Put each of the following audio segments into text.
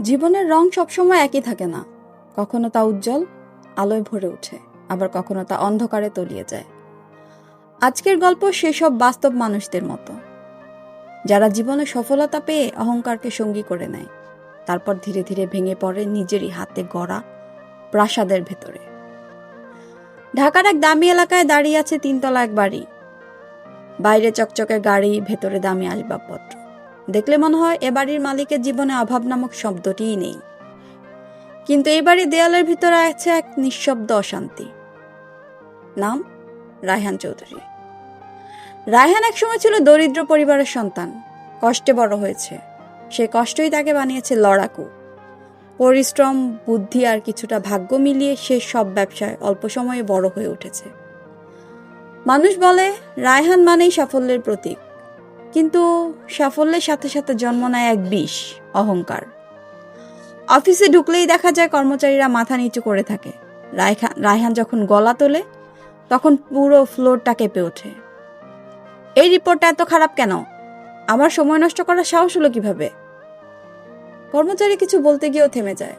জীবনের রং সবসময় একই থাকে না। কখনো তা উজ্জ্বল, আলোয় ভরে ওঠে, আবার কখনো তা অন্ধকারে তলিয়ে যায়। আজকের গল্প সেসব বাস্তব মানুষদের মতো। যারা জীবনে সফলতা পেয়ে অহংকারকে সঙ্গী করে নেয়, তারপর ধীরে ধীরে ভেঙে পড়ে নিজেরই হাতে গড়া প্রাসাদের ভেতরে। ঢাকার এক দামি এলাকায় দাঁড়িয়ে আছে তিনতলা এক বাড়ি। বাইরে চকচকে গাড়ি, ভেতরে দামি আসবাবপত্র। দেখলে মনে হয় এ বাড়ির মালিকের জীবনে অভাব নামক শব্দটিই নেই। কিন্তু এই বাড়ির দেয়ালের ভিতরে আছে এক নিঃশব্দ অশান্তি। নাম রায়হান চৌধুরী। রায়হান একসময় ছিল দরিদ্র পরিবারের সন্তান। কষ্টে বড় হয়েছে। সে কষ্টই তাকে বানিয়েছে লড়াকু। পরিশ্রম, বুদ্ধি আর কিছুটা ভাগ্য মিলিয়ে সে সব ব্যবসায় অল্প সময়ে বড় হয়ে উঠেছে। মানুষ বলে রায়হান মানেই সাফল্যের প্রতীক। কিন্তু সাফল্যের সাথে সাথে জন্ম নেয় এক বিষ, অহংকার। অফিসে ঢুকলেই দেখা যায় কর্মচারীরা মাথা নিচু করে থাকে। রায়খা- রায়হান যখন গলা তোলে, তখন পুরো ফ্লোরটা কেঁপে ওঠে। এই রিপোর্টটা এত খারাপ কেন? আমার সময় নষ্ট করার সাহস হলো কীভাবে? কর্মচারী কিছু বলতে গিয়েও থেমে যায়,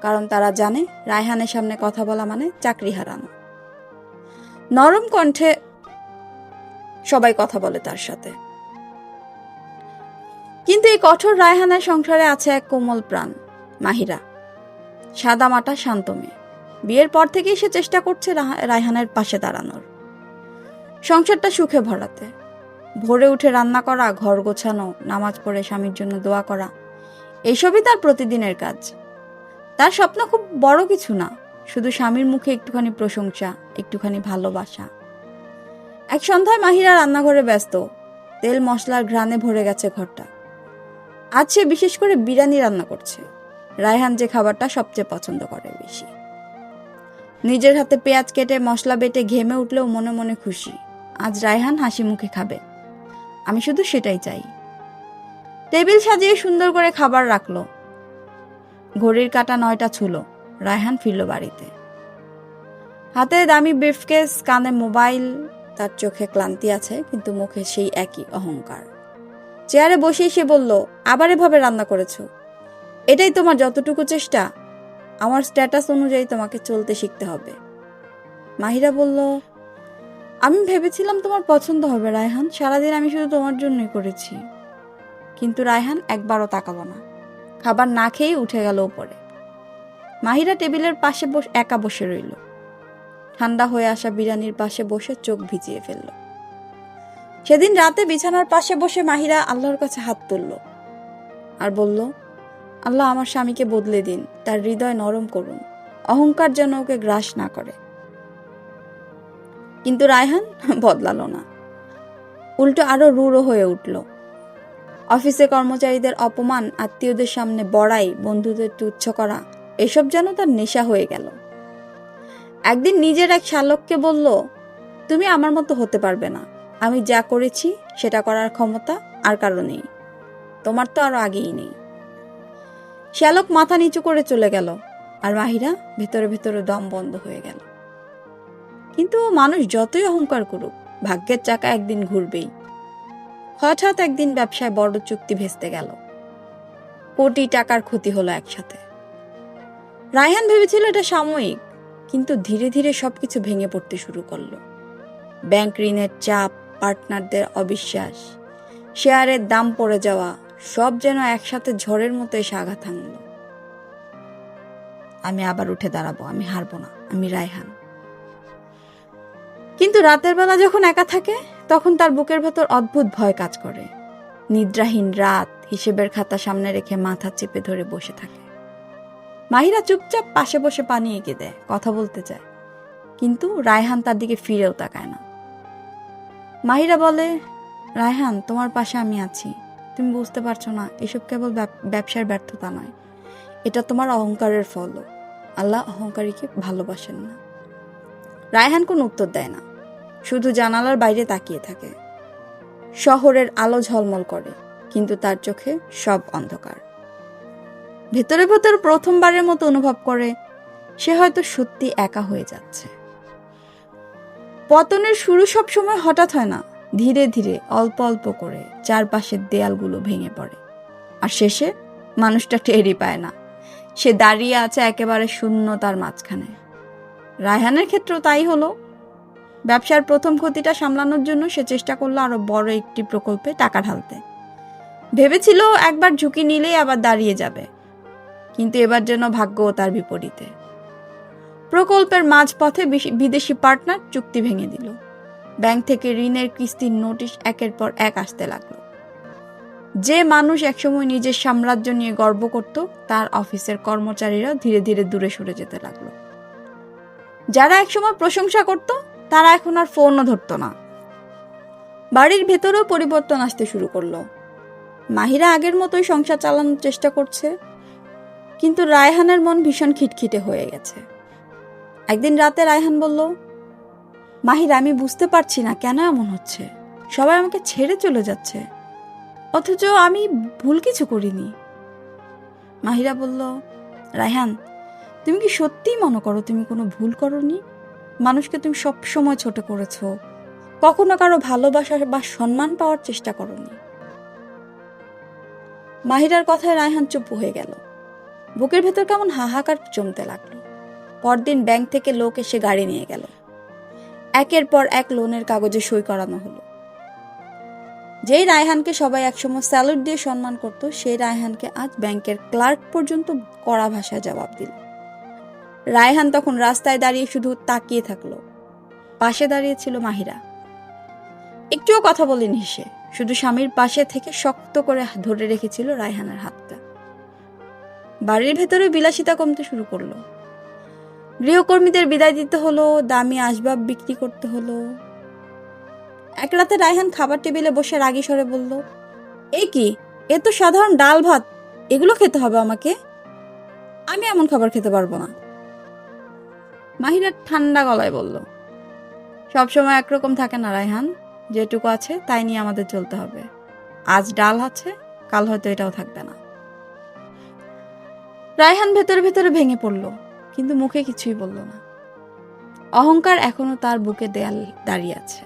কারণ তারা জানে রায়হানের সামনে কথা বলা মানে চাকরি হারানো। নরম কণ্ঠে সবাই কথা বলে তার সাথে। কিন্তু এই কঠোর রায়হানের সংসারে আছে এক কোমল প্রাণ, মাহিরা। সাদা মাটা শান্ত মেয়ে। বিয়ের পর থেকেই সে চেষ্টা করছে রায়হানের পাশে দাঁড়ানোর। সংসারটা সুখে ভরাতে। ভোরে উঠে রান্না করা, ঘর গোছানো, নামাজ পড়ে স্বামীর জন্য দোয়া করা, এসবই তার প্রতিদিনের কাজ। তার স্বপ্ন খুব বড় কিছু না, শুধু স্বামীর মুখে একটুখানি প্রশংসা, একটুখানি ভালোবাসা। এক সন্ধ্যায় মাহিরা রান্নাঘরে ব্যস্ত, তেল মশলার ঘ্রাণে ভরে গেছে ঘরটা। আজ সে বিশেষ করে বিরিয়ানি রান্না করছে। রায়হান যে খাবারটা সবচেয়ে পছন্দ করে বেশি। নিজের হাতে পেঁয়াজ কেটে মশলা বেটে ঘেমে উঠলেও মনে মনে খুশি। আজ রায়হান হাসি মুখে খাবে। আমি শুধু সেটাই চাই। টেবিল সাজিয়ে সুন্দর করে খাবার রাখল। ঘড়ির কাটা নয়টা ছুলো। রায়হান ফিরল বাড়িতে। হাতে দামি ব্রিফকেস, কানে মোবাইল, তার চোখে ক্লান্তি আছে, কিন্তু মুখে সেই একই অহংকার। চেয়ারে বসেই সে বলল, আবার এভাবে রান্না করেছ? এটাই তোমার যতটুকু চেষ্টা, আমার স্ট্যাটাস অনুযায়ী তোমাকে চলতে শিখতে হবে। মাহিরা বলল, আমি ভেবেছিলাম তোমার পছন্দ হবে, রায়হান। সারাদিন আমি শুধু তোমার জন্যই করেছি। কিন্তু রায়হান একবারও তাকালো না। খাবার না খেয়েই উঠে গেল ওপরে। মাহিরা টেবিলের পাশে বস, একা বসে রইল। ঠান্ডা হয়ে আসা বিরিয়ানির পাশে বসে চোখ ভিজিয়ে ফেলল। সেদিন রাতে বিছানার পাশে বসে মাহিরা আল্লাহর কাছে হাত তুলল আর বলল, আল্লাহ আমার স্বামীকে বদলে দিন, তার হৃদয় নরম করুন, অহংকার যেন ওকে গ্রাস না করে কিন্তু রায়হান বদলালো না। উল্টো আরও রূঢ় হয়ে উঠল। অফিসে কর্মচারীদের অপমান, আত্মীয়দের সামনে বড়াই, বন্ধুদের তুচ্ছ করা, এসব যেন তার নেশা হয়ে গেল। একদিন নিজের এক শালককে বলল, তুমি আমার মতো হতে পারবে না। আমি যা করেছি সেটা করার ক্ষমতা আর কারও নেই। তোমার তো আরও আগেই নেই। শ্যালক মাথা নিচু করে চলে গেল আর মাহিরা ভেতরে ভেতরে দম বন্ধ হয়ে গেল। কিন্তু মানুষ যতই অহংকার করুক, ভাগ্যের চাকা একদিন ঘুরবেই। হঠাৎ একদিন ব্যবসায় বড় চুক্তি ভেস্তে গেল। কোটি টাকার ক্ষতি হলো একসাথে। রায়হান ভেবেছিল এটা সাময়িক, কিন্তু ধীরে ধীরে সবকিছু ভেঙে পড়তে শুরু করল। ব্যাংক ঋণের চাপ পার্টনারদের অবিশ্বাস। শেয়ারের দাম পড়ে যাওয়া, সব যেন একসাথে ঝড়ের মতো এসে আঘাত হানল। আমি আবার উঠে দাঁড়াবো, আমি হারবো না, আমি রায়হান। কিন্তু রাতের বেলা যখন একা থাকে, তখন তার বুকের ভেতর অদ্ভুত ভয় কাজ করে। নিদ্রাহীন রাত হিসেবের খাতা সামনে রেখে মাথা চেপে ধরে বসে থাকে। মাহিরা চুপচাপ পাশে বসে পানি এঁকে দেয়, কথা বলতে চায়। কিন্তু রায়হান তার দিকে ফিরেও তাকায় না। মাহিরা বলে, রায়হান, তোমার পাশে আমি আছি। তুমি বুঝতে পারছ না, এসব কেবল ব্যবসার ব্যর্থতা নয়। এটা তোমার অহংকারের ফল। আল্লাহ অহংকারীকে ভালোবাসেন না। রায়হান কোনো উত্তর দেয় না। শুধু জানালার বাইরে তাকিয়ে থাকে। শহরের আলো ঝলমল করে, কিন্তু তার চোখে সব অন্ধকার। ভেতরে ভেতর প্রথমবারের মতো অনুভব করে, সে হয়তো সত্যি একা হয়ে যাচ্ছে। পতনের শুরু সব সময় হঠাৎ হয় না। ধীরে ধীরে, অল্প অল্প করে চারপাশের দেয়ালগুলো ভেঙে পড়ে। আর শেষে মানুষটা টেরই পায় না। সে দাঁড়িয়ে আছে একেবারে শূন্যতার মাঝখানে। রায়হানের ক্ষেত্রেও তাই হলো। ব্যবসার প্রথম ক্ষতিটা সামলানোর জন্য সে চেষ্টা করল আরও বড় একটি প্রকল্পে টাকা ঢালতে। ভেবেছিল একবার ঝুঁকি নিলেই আবার দাঁড়িয়ে যাবে। কিন্তু এবার যেন ভাগ্য তার বিপরীতে। প্রকল্পের মাঝপথে বিদেশি পার্টনার চুক্তি ভেঙে দিল। ব্যাংক থেকে ঋণের কিস্তির নোটিশ একের পর এক আসতে লাগল। যে মানুষ একসময় নিজের সাম্রাজ্য নিয়ে গর্ব করত, তার অফিসের কর্মচারীরা ধীরে ধীরে দূরে সরে যেতে লাগল। যারা একসময় প্রশংসা করত, তারা এখন আর ফোনও ধরতো না। বাড়ির ভেতরেও পরিবর্তন আসতে শুরু করল। মাহিরা আগের মতোই সংসার চালানোর চেষ্টা করছে, কিন্তু রায়হানের মন ভীষণ খিটখিটে হয়ে গেছে। একদিন রাতে রায়হান বলল, মাহিরা, আমি বুঝতে পারছি না কেন এমন হচ্ছে। সবাই আমাকে ছেড়ে চলে যাচ্ছে। অথচ আমি ভুল কিছু করিনি। মাহিরা বলল, রায়হান, তুমি কি সত্যিই মনে করো তুমি কোনো ভুল করনি? মানুষকে তুমি সব সময় ছোট করেছ। কখনো কারও ভালোবাসা বা সম্মান পাওয়ার চেষ্টা করনি। মাহিরার কথায় রায়হান চুপ হয়ে গেল। বুকের ভেতর কেমন হাহাকার জমতে লাগল। পরদিন ব্যাংক থেকে লোক এসে গাড়ি নিয়ে গেল। একের পর এক লোনের কাগজে সই করানো হলো। যেই রায়হানকে সবাই একসময় স্যালুট দিয়ে সম্মান করত, সেই রায়হানকে আজ ব্যাংকের ক্লার্ক পর্যন্ত কড়া ভাষায় জবাব দিল। রায়হান তখন রাস্তায় দাঁড়িয়ে শুধু তাকিয়ে থাকল। পাশে দাঁড়িয়ে ছিল মাহিরা। একটুও কথা বলেনি সে। শুধু স্বামীর পাশে থেকে শক্ত করে ধরে রেখেছিল রায়হানের হাতটা। বাড়ির ভেতরে বিলাসিতা কমতে শুরু করল। গৃহকর্মীদের বিদায় দিতে হলো, দামি আসবাব বিক্রি করতে হলো। এক রাতে রায়হান খাবার টেবিলে বসে রাগী স্বরে বলল এ কি? এ তো সাধারণ ডাল ভাত। এগুলো খেতে হবে আমাকে? আমি এমন খাবার খেতে পারব না। মাহিরা ঠান্ডা গলায় বলল সবসময় একরকম থাকে না রায়হান। যেটুকু আছে তাই নিয়ে আমাদের চলতে হবে। আজ ডাল আছে, কাল হয়তো এটাও থাকবে না। রায়হান ভেতরে ভেতরে ভেঙে পড়ল। কিন্তু মুখে কিছুই বলল না। অহংকার এখনও তার বুকে দেয়াল দাঁড়িয়ে আছে।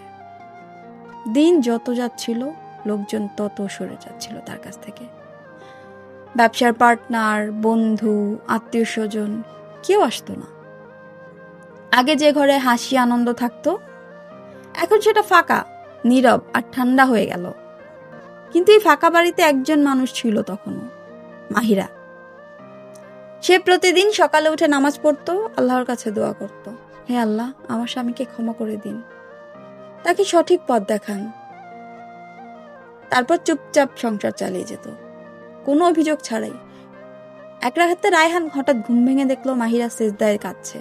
দিন যত যাচ্ছিল, লোকজন তত সরে যাচ্ছিল তার কাছ থেকে। ব্যবসার পার্টনার বন্ধু আত্মীয় স্বজন কেউ আসতো না। আগে যে ঘরে হাসি, আনন্দ থাকতো, এখন সেটা ফাঁকা, নীরব আর ঠান্ডা হয়ে গেল। কিন্তু এই ফাঁকা বাড়িতে একজন মানুষ ছিল তখনও, মাহিরা। সে প্রতিদিন সকালে উঠে নামাজ পড়তো, আল্লাহর কাছে দোয়া করত। হে আল্লাহ, আমার স্বামীকে ক্ষমা করে দিন। তাকে সঠিক পথ দেখান। তারপর চুপচাপ সংসার চালিয়ে যেত। কোনো অভিযোগ ছাড়াই। এক রাতে রায়হান হঠাৎ ঘুম ভেঙে দেখল মাহিরা সেজদায় কাঁদছে।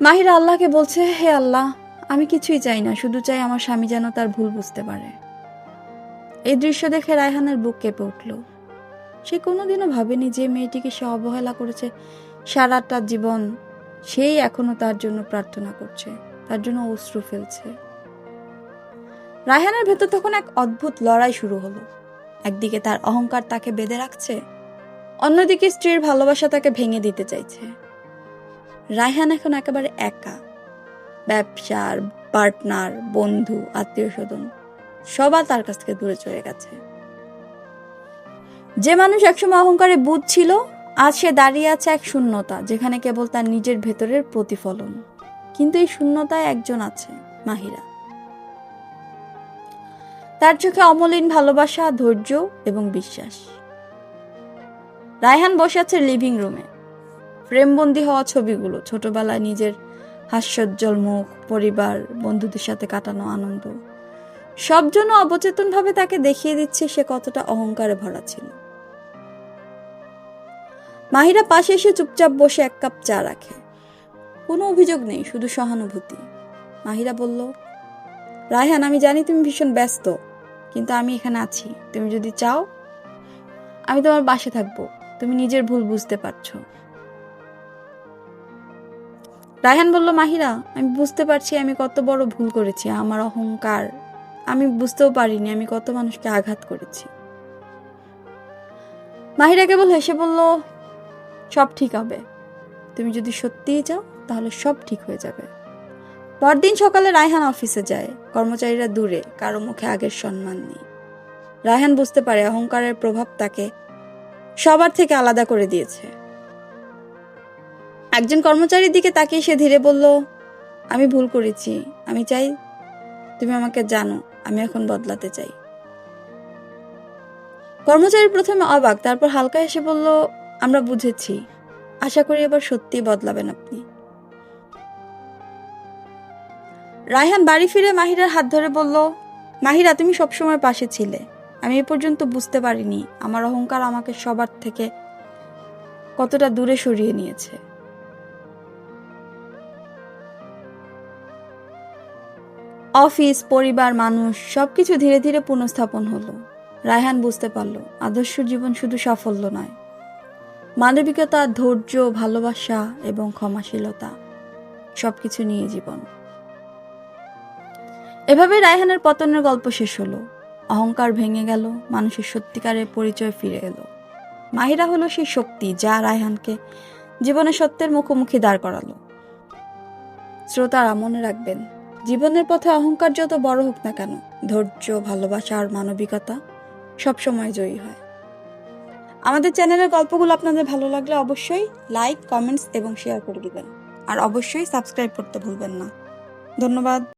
মাহিরা আল্লাহকে বলছে, হে আল্লাহ, আমি কিছুই চাই না, শুধু চাই আমার স্বামী যেন তার ভুল বুঝতে পারে। এই দৃশ্য দেখে রায়হানের বুক কেঁপে উঠল। সে কোনোদিনও ভাবেনি যে মেয়েটিকে সে অবহেলা করেছে। সারাটা জীবন সেই এখনও তার জন্য প্রার্থনা করছে, তার জন্য অশ্রু ফেলছে। রায়হানের ভেতর তখন এক অদ্ভুত লড়াই শুরু হলো। একদিকে তার অহংকার তাকে বেঁধে রাখছে, অন্যদিকে স্ত্রীর ভালোবাসা তাকে ভেঙে দিতে চাইছে। রায়হান এখন একেবারে একা। ব্যবসার, পার্টনার, বন্ধু আত্মীয় স্বজন সবার তার কাছ থেকে দূরে চলে গেছে। যে মানুষ একসময় অহংকারে বুধ ছিল, আজ সে দাঁড়িয়ে আছে এক শূন্যতা, যেখানে কেবল তার নিজের ভেতরের প্রতিফলন। কিন্তু এই শূন্যতায় একজন আছে, মাহিরা। তার চোখে অমলিন ভালোবাসা, ধৈর্য এবং বিশ্বাস। রায়হান বসে আছে লিভিং রুমে প্রেমবন্দি হওয়া ছবিগুলো, ছোটবেলায় নিজের হাস্যোজ্জ্বল মুখ, পরিবার, বন্ধুদের সাথে কাটানো আনন্দ। সব জন্য অবচেতনভাবে তাকে দেখিয়ে দিচ্ছে সে কতটা অহংকারে ভরা ছিল। মাহিরা পাশে এসে চুপচাপ বসে এক কাপ চা রাখে। কোনো অভিযোগ নেই, শুধু সহানুভূতি। মাহিরা বলল, রায়হান, আমি জানি তুমি ভীষণ ব্যস্ত, কিন্তু আমি এখানে আছি। তুমি যদি চাও, আমি তোমার বাসে থাকব। তুমি নিজের ভুল বুঝতে পারছ। রায়হান বলল, মাহিরা, আমি বুঝতে পারছি আমি কত বড় ভুল করেছি। আমার অহংকার বুঝতেও পারিনি আমি কত মানুষকে আঘাত করেছি। মাহিরা কেবল হেসে বলল, সব ঠিক হবে। তুমি যদি সত্যিই চাও, তাহলে সব ঠিক হয়ে যাবে। পরদিন সকালে রায়হান অফিসে যায়। কর্মচারীরা দূরে, কারও মুখে আগের সম্মান নেই। রায়হান বুঝতে পারে অহংকারের প্রভাব তাকে সবার থেকে আলাদা করে দিয়েছে। একজন কর্মচারীর দিকে তাকিয়ে সে ধীরে বলল, আমি ভুল করেছি। আমি চাই তুমি আমাকে জানো। আমি এখন বদলাতে চাই। কর্মচারী প্রথমে অবাক, তারপর হালকা এসে বলল, আমরা বুঝেছি। আশা করি এবার সত্যি বদলাবেন আপনি। রায়হান বাড়ি ফিরে মাহিরার হাত ধরে বলল, মাহিরা, তুমি সবসময় পাশে ছিলে। আমি এ পর্যন্ত বুঝতে পারিনি। আমার অহংকার আমাকে সবার থেকে কতটা দূরে সরিয়ে নিয়েছে। অফিস, পরিবার, মানুষ, সবকিছু ধীরে ধীরে পুনঃস্থাপন হলো। রায়হান বুঝতে পারল, আদর্শ জীবন শুধু সাফল্য নয়। মানবিকতা, ধৈর্য, ভালোবাসা এবং ক্ষমাশীলতা, সবকিছু নিয়ে জীবন। এভাবে রায়হানের পতনের গল্প শেষ হলো। অহংকার ভেঙে গেল, মানুষের সত্যিকারের পরিচয় ফিরে এলো। মাহিরা হলো সেই শক্তি যা রায়হানকে জীবনের সত্যের মুখোমুখি দাঁড় করালো। শ্রোতারা মনে রাখবেন জীবনের পথে অহংকার যত বড় হোক না কেন, ধৈর্য, ভালোবাসা আর মানবিকতা সবসময় জয়ী হয়। আমাদের চ্যানেলের গল্পগুলো আপনাদের ভালো লাগলে অবশ্যই লাইক, কমেন্টস এবং শেয়ার করে দিবেন। আর অবশ্যই সাবস্ক্রাইব করতে ভুলবেন না। ধন্যবাদ।